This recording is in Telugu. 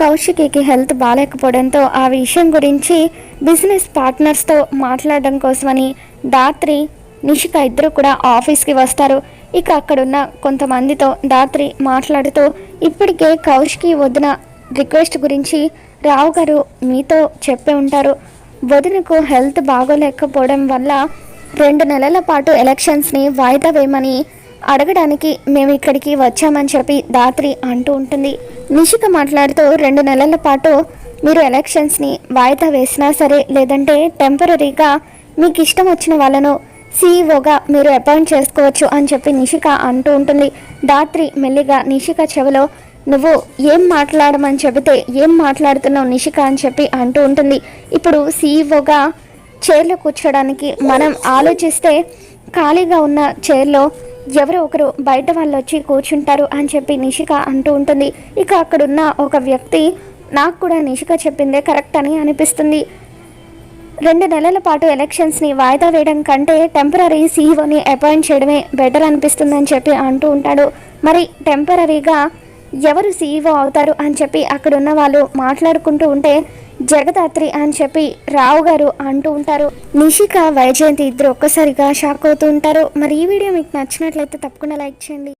కౌశికికి హెల్త్ బాగాలేకపోవడంతో ఆ విషయం గురించి బిజినెస్ పార్ట్నర్స్తో మాట్లాడడం కోసమని దాత్రి నిషిక ఇద్దరు కూడా ఆఫీస్కి వస్తారు. ఇక అక్కడున్న కొంతమందితో దాత్రి మాట్లాడుతూ ఇప్పటికే కౌశికి వదిన రిక్వెస్ట్ గురించి రావు గారు మీతో చెప్పే ఉంటారు. వదినకు హెల్త్ బాగోలేకపోవడం వల్ల రెండు నెలల పాటు ఎలక్షన్స్ని వాయిదా వేయమని అడగడానికి మేము ఇక్కడికి వచ్చామని చెప్పి దాత్రి అంటూ ఉంటుంది. నిషిక మాట్లాడుతూ రెండు నెలల పాటు మీరు ఎలక్షన్స్ని వాయిదా వేసినా సరే లేదంటే టెంపరీగా మీకు ఇష్టం వచ్చిన వాళ్ళను సీఈఓగా మీరు అపాయింట్ చేసుకోవచ్చు అని చెప్పి నిషిక అంటూ ఉంటుంది. దాత్రి మెల్లిగా నిషిక చెవిలో నువ్వు ఏం మాట్లాడమని చెబితే ఏం మాట్లాడుతున్నావు నిషిక? అని చెప్పి అంటూ ఉంటుంది. ఇప్పుడు సీఈఓగా చైర్లో కూర్చోడానికి మనం ఆలోచిస్తే ఖాళీగా ఉన్న చైర్లో ఎవరో ఒకరు బయట వాళ్ళు వచ్చి కూర్చుంటారు అని చెప్పి నిషిక అంటూ ఉంటుంది. ఇక అక్కడున్న ఒక వ్యక్తి నాకు కూడా నిషిక చెప్పిందే కరెక్ట్ అని అనిపిస్తుంది. రెండు నెలల పాటు ఎలక్షన్స్ని వాయిదా వేయడం కంటే టెంపరీ సీఈఓని అపాయింట్ చేయడమే బెటర్ అనిపిస్తుందని చెప్పి అంటూ ఉంటాడు. మరి టెంపరీగా ఎవరు సీఈఓ అవుతారు అని చెప్పి అక్కడ ఉన్న వాళ్ళు మాట్లాడుకుంటూ ఉంటే జగదాత్రి అని చెప్పి రావు గారు అంటూ ఉంటారు. నిషిక వైజయంతి ఇద్దరు ఒక్కసారిగా షాక్ అవుతూ ఉంటారు. మరి ఈ వీడియో మీకు నచ్చినట్లయితే తప్పకుండా లైక్ చేయండి.